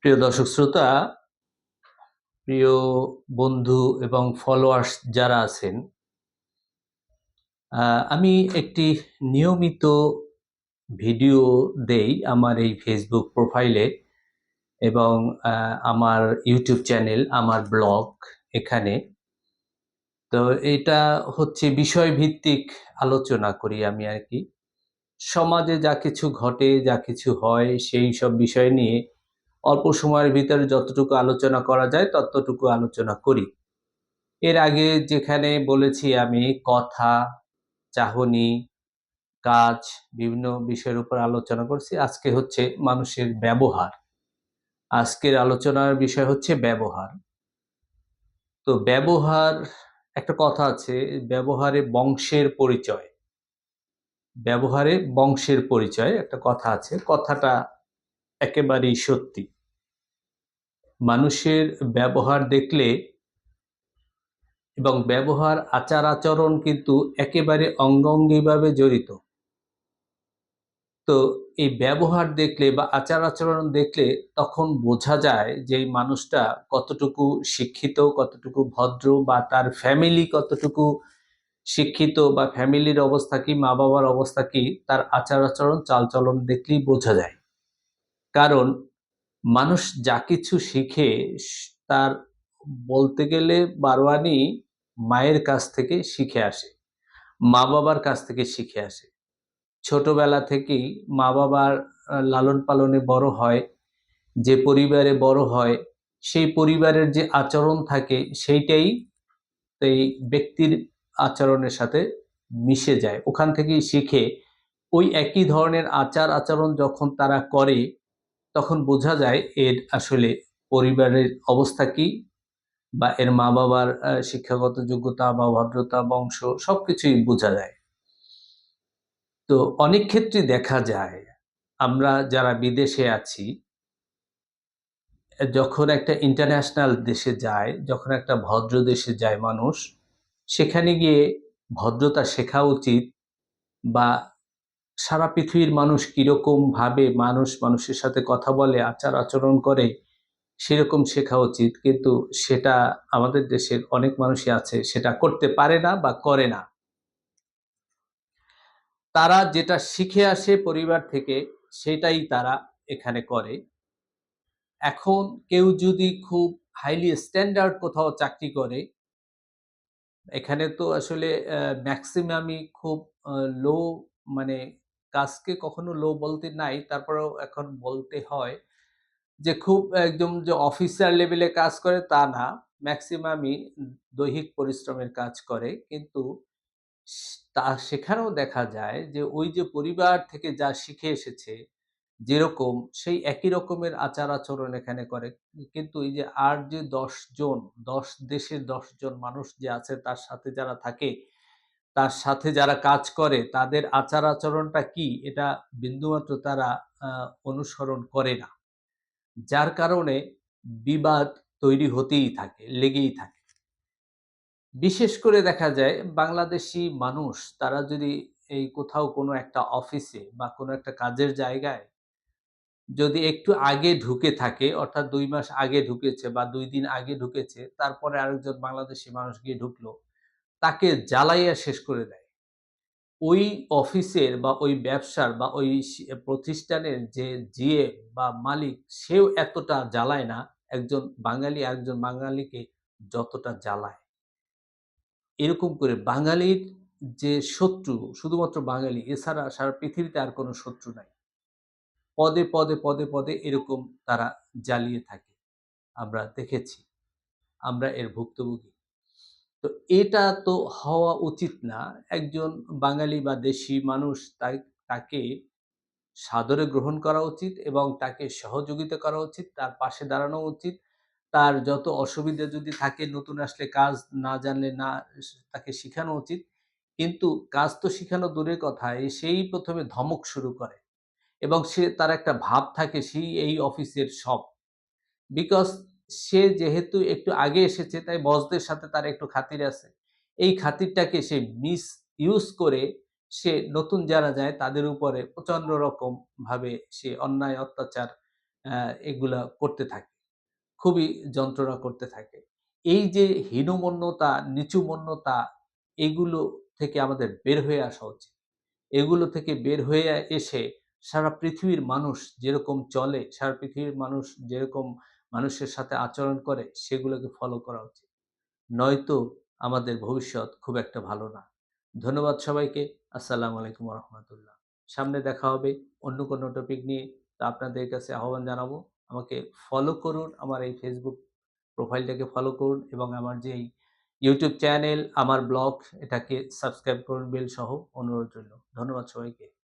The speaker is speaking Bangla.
প্রিয় দর্শক শ্রোতা, প্রিয় বন্ধু এবং ফলোয়ার্স যারা আছেন আমি একটি নিয়মিত ভিডিও দেই আমার এই ফেসবুক প্রোফাইলে এবং আমার ইউটিউব চ্যানেল আমার ব্লগ এখানে। তো এটা হচ্ছে বিষয়ভিত্তিক আলোচনা করি আমি আর কি। সমাজে যা কিছু ঘটে, যা কিছু হয়, সেই সব বিষয় নিয়ে অল্প সময়ের ভিতরে যতটুকু আলোচনা করা যায়, ততটুকু আলোচনা করি। এর আগে যেখানে বলেছি আমি, কথা, চাহনি, কাজ, বিভিন্ন বিষয়ের উপর আলোচনা করছি, আজকে হচ্ছে মানুষের ব্যবহার। আজকের আলোচনার বিষয় হচ্ছে ব্যবহার। তো ব্যবহার, একটা কথা আছে, ব্যবহারে বংশের পরিচয়। ব্যবহারে বংশের পরিচয় একটা কথা আছে, কথাটা একেবারেই সত্যি। মানুষের ব্যবহার দেখলে এবং ব্যবহার, আচার, আচরণ কিন্তু একেবারে অঙ্গাঙ্গিভাবে জড়িত। তো এই ব্যবহার দেখলে বা আচার, আচরণ দেখলে তখন বোঝা যায় যে এই মানুষটা কতটুকু শিক্ষিত, কতটুকু ভদ্র বা তার ফ্যামিলি কতটুকু শিক্ষিত বা ফ্যামিলির অবস্থা কি মা বাবার অবস্থা কি, তার আচার আচরণ চালচলন দেখলেই বোঝা যায়। কারণ মানুষ যা কিছু শিখে তার বলতে গেলে বারোয়ানি মায়ের কাছ থেকে শিখে আসে মা বাবার কাছ থেকে শিখে আসে। ছোটবেলা থেকেই মা বাবার লালন পালনে বড় হয়, যে পরিবারে বড় হয়, সেই পরিবারের যে আচরণ থাকে, সেইটাই এই ব্যক্তির আচরণের সাথে মিশে যায়। ওখান থেকেই শিখে ওই একই ধরনের আচার আচরণ যখন তারা করে, তখন বোঝা যায় এর আসলে পরিবারের অবস্থা কি বা এর মা বাবার শিক্ষাগত যোগ্যতা বা ভদ্রতা, বংশ সবকিছুই বোঝা যায়। তো অনেক ক্ষেত্রে দেখা যায়, আমরা যারা বিদেশে আছি, যখন একটা ইন্টারন্যাশনাল দেশে যায়, যখন একটা ভদ্র দেশে যায় মানুষ সেখানে গিয়ে ভদ্রতা শেখা উচিত বা সারা পৃথিবীর মানুষ কীরকম ভাবে মানুষ মানুষের সাথে কথা বলে, আচার আচরণ করে, সেরকম শেখা উচিত। কিন্তু সেটা আমাদের দেশের অনেক মানুষই আছে, সেটা করতে পারে না বা করে না। তারা যেটা শিখে আসে পরিবার থেকে, সেটাই তারা এখানে করে। এখন কেউ যদি খুব হাইলি স্ট্যান্ডার্ড কোথাও চাকরি করে এখানে তো আসলে ম্যাক্সিমামই খুব লো মানে কাজকে কখনো লো বলতে নাই, তারপরেও এখন বলতে হয় যে খুব একদম যে অফিসার লেভেলে কাজ করে তা না। ম্যাক্সিমামই দৈহিক পরিশ্রমের কাজ করে। কিন্তু তা সেখানেও দেখা যায় যে ওই যে পরিবার থেকে যা শিখে এসেছে যেরকম সেই একই রকমের আচার আচরণ এখানে করে। কিন্তু এই যে আর যে দশ জন, দশ দেশের দশ জন মানুষ যে আছে তার সাথে যারা থাকে, তার সাথে যারা কাজ করে, তাদের আচার আচরণটা কি? এটা বিন্দুমাত্র তারা অনুসরণ করে না। যার কারণে বিবাদ তৈরি হতেই থাকে, লেগেই থাকে। বিশেষ করে দেখা যায় বাংলাদেশি মানুষ, তারা যদি এই কোথাও কোনো একটা অফিসে বা কোনো একটা কাজের জায়গায় যদি একটু আগে ঢুকে থাকে, অর্থাৎ দুই মাস আগে ঢুকেছে বা দুই দিন আগে ঢুকেছে, তারপরে আরেকজন বাংলাদেশি মানুষ গিয়ে ঢুকলো, তাকে জ্বালাইয়া শেষ করে দেয়। ওই অফিসের বা ওই ব্যবসার বা ওই প্রতিষ্ঠানের যে জিএ বা মালিক, সেও এতটা জ্বালায় না, একজন বাঙালি আরেকজন বাঙালিকে যতটা জ্বালায়। এরকম করে বাঙালির যে শত্রু, শুধুমাত্র বাঙালি, এছাড়া সারা পৃথিবীতে আর কোনো শত্রু নাই। পদে পদে পদে পদে এরকম তারা জ্বালিয়ে থাকে। আমরা দেখেছি। আমরা এর ভুক্তভোগী। তো এটা তো হওয়া উচিত না। একজন বাঙালি বা দেশি মানুষ তাই- তাকে সাদরে গ্রহণ করা উচিত এবং তাকে সহযোগিতা করা উচিত, তার পাশে দাঁড়ানো উচিত। তার যত অসুবিধা যদি থাকে, নতুন আসলে কাজ না জানলে না তাকে শেখানো উচিত। কিন্তু কাজ তো শেখানো দূরের কথা সেই প্রথমে ধমক শুরু করে। এবং সে, তার একটা ভাব থাকে সেই এই অফিসের সব। বিকজ সে যেহেতু একটু আগে এসেছে, তাই বসদের সাথে তার একটু খাতির আছে। এই খাতিরটাকে সে মিস ইউজ করে সে নতুন যারা যায়, তাদের উপরে প্রচণ্ড রকম ভাবে সে অন্যায়, অত্যাচার এগুলা করতে থাকে। খুবই যন্ত্রণা করতে থাকে। এই যে হীনমন্যতা, নিচুমন্যতা, এগুলো থেকে আমাদের বের হয়ে আসা উচিত। এগুলো থেকে বের হয়ে এসে সারা পৃথিবীর মানুষ যেরকম চলে, সারা পৃথিবীর মানুষ যেরকম মানুষের সাথে আচরণ করে, সেগুলোকে ফলো করা উচিত। নয়তো আমাদের ভবিষ্যৎ খুব একটা ভালো না। ধন্যবাদ সবাইকে। আসসালামু আলাইকুম রহমতুল্লাহ সামনে দেখা হবে অন্য কোনো টপিক নিয়ে। তা আপনাদের কাছে আহ্বান জানাব। আমাকে ফলো করুন, আমার এই ফেসবুক প্রোফাইলটাকে ফলো করুন এবং আমার যে ইউটিউব চ্যানেল আমার ব্লগ এটাকে সাবস্ক্রাইব করুন বেল সহ অনুরোধ রইল। ধন্যবাদ সবাইকে।